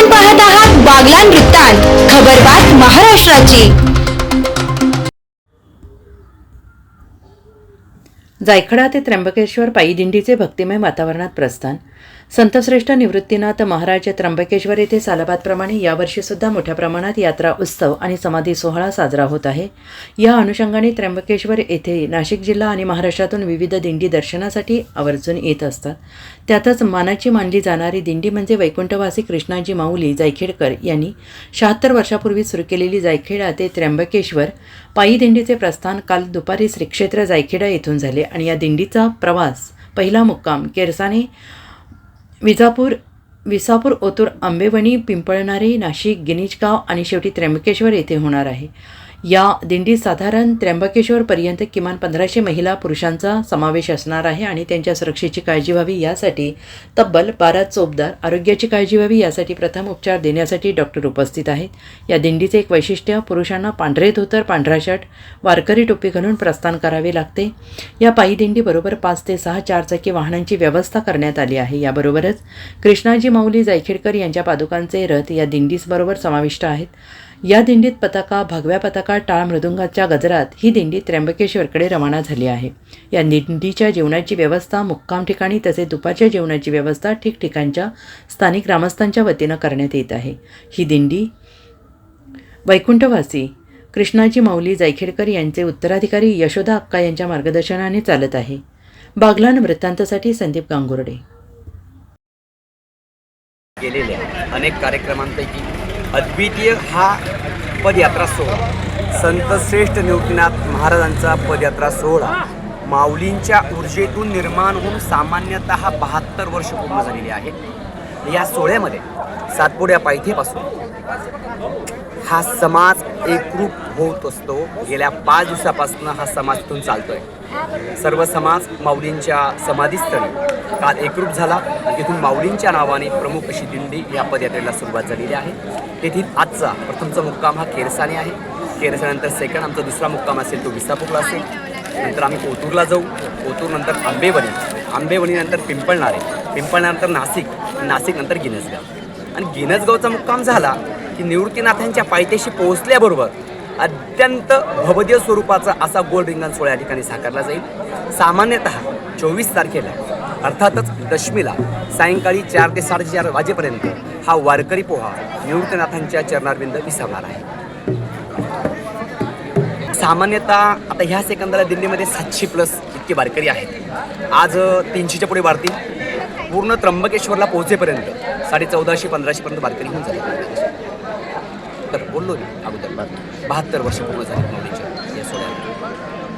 आपण पाहत आहात बागलान वृत्तांत. खबरबात महाराष्ट्राची. जायखडा ते त्र्यंबकेश्वर पायी दिंडीचे भक्तिमय वातावरणात प्रस्थान. संतश्रेष्ठ निवृत्तीनाथ महाराज त्र्यंबकेश्वर येथे सालाबादप्रमाणे यावर्षी सुद्धा मोठ्या प्रमाणात यात्रा उत्सव आणि समाधी सोहळा साजरा होत आहे. या अनुषंगाने त्र्यंबकेश्वर येथे नाशिक जिल्हा आणि महाराष्ट्रातून विविध दिंडी दर्शनासाठी आवर्जून येत असतात. त्यातच मानाची मानली जाणारी दिंडी म्हणजे वैकुंठवासी कृष्णाजी माऊली जायखेडकर यांनी शहात्तर वर्षापूर्वी सुरू केलेली जायखेडा ते त्र्यंबकेश्वर पायी दिंडीचे प्रस्थान काल दुपारी श्रीक्षेत्र जायखेडा येथून झाले आणि या दिंडीचा प्रवास पहिला मुक्काम केरसाने विजापूर विसापूर ओतूर आंबेवणी पिंपळणारे नाशिक गिनीजगाव आणि शेवटी त्र्यंबकेश्वर येथे होणार आहे. या दिंडीत साधारण त्र्यंबकेश्वरपर्यंत किमान पंधराशे महिला पुरुषांचा समावेश असणार आहे आणि त्यांच्या सुरक्षेची काळजी व्हावी यासाठी तब्बल बारा चोपदार आरोग्याची काळजी व्हावी यासाठी प्रथम उपचार देण्यासाठी डॉक्टर उपस्थित आहेत. या दिंडीचे एक वैशिष्ट्य पुरुषांना पांढरे धोतर पांढरा शर्ट वारकरी टोपी घालून प्रस्थान करावे लागते. या पायी दिंडीबरोबर पाच ते सहा चारचाकी वाहनांची व्यवस्था करण्यात आली आहे. याबरोबरच कृष्णाजी माऊली जायखेडकर यांच्या पादुकांचे रथ या दिंडीसबरोबर समाविष्ट आहेत. या दिंडीत पताका भगव्या पताका टाळ मृदुंगाच्या गजरात ही दिंडी त्र्यंबकेश्वरकडे रवाना झाली आहे. या दिंडीच्या जेवणाची व्यवस्था मुक्काम ठिकाणी तसेच दुपारच्या जेवणाची व्यवस्था ठिकठिकाणच्या स्थानिक ग्रामस्थांच्या वतीनं करण्यात येत आहे. ही दिंडी वैकुंठवासी कृष्णाजी माऊली जायखेडकर यांचे उत्तराधिकारी यशोदा अक्का यांच्या मार्गदर्शनाने चालत आहे. बागलान वृत्तांतासाठी संदीप गांगुर्डे. केलेल्या अनेक कार्यक्रमांपैकी अद्वितीय हा पदयात्रा सोहळा. संतश्रेष्ठ निवृत्तीनाथ महाराजांचा पदयात्रा सोहळा. माऊलींच्या ऊर्जेतून निर्माण होऊन सामान्यतः बहात्तर वर्ष पूर्ण झालेली आहे या सोहळ्यामध्ये सातपुड्या पायथीपासून हा समाज एकरूप होत असतो. गेल्या पाच दिवसापासून हा समाज तिथून चालतोय. सर्व समाज माऊलींच्या समाधीस्थळी काल एकरूप झाला. तिथून माऊलींच्या नावाने प्रमुख अशी दिंडी या पदयात्रेला सुरुवात झालेली आहे. तेथील आजचा प्रथमचा मुक्काम हा केरसाने आहे. केरसानंतर सेकंड आमचा दुसरा मुक्काम असेल तो विसापूरला असेल. नंतर आम्ही कोतूरला जाऊ. कोतूरनंतर आंबेवणी आंबेवणीनंतर पिंपळणारे पिंपळणानंतर नाशिक. नाशिकनंतर गिनसगाव. आणि गिनसगावचा मुक्काम झाला की निवृत्तीनाथांच्या पायथ्याशी पोहोचल्याबरोबर अत्यंत भवदीय स्वरूपाचा असा गोल रिंगण सोहळा या ठिकाणी साकारला जाईल. सामान्यतः चोवीस तारखेला अर्थातच दशमीला सायंकाळी चार ते साडेचार वाजेपर्यंत हा वारकरी पोहा निवृत्तीनाथांच्या चरणारविंद विसरणार आहे. सामान्यतः आता ह्या सेकंदाला दिल्लीमध्ये सातशे प्लस इतके वारकरी आहेत. आज तीनशेच्या पुढे वाढतील. पूर्ण त्र्यंबकेश्वरला पोहोचेपर्यंत साडे चौदाशे पंधराशेपर्यंत वारकरी होऊन झाले. तर बोललो अगोदर बहात्तर वर्ष पूर्ण झाली या सोहळ्याला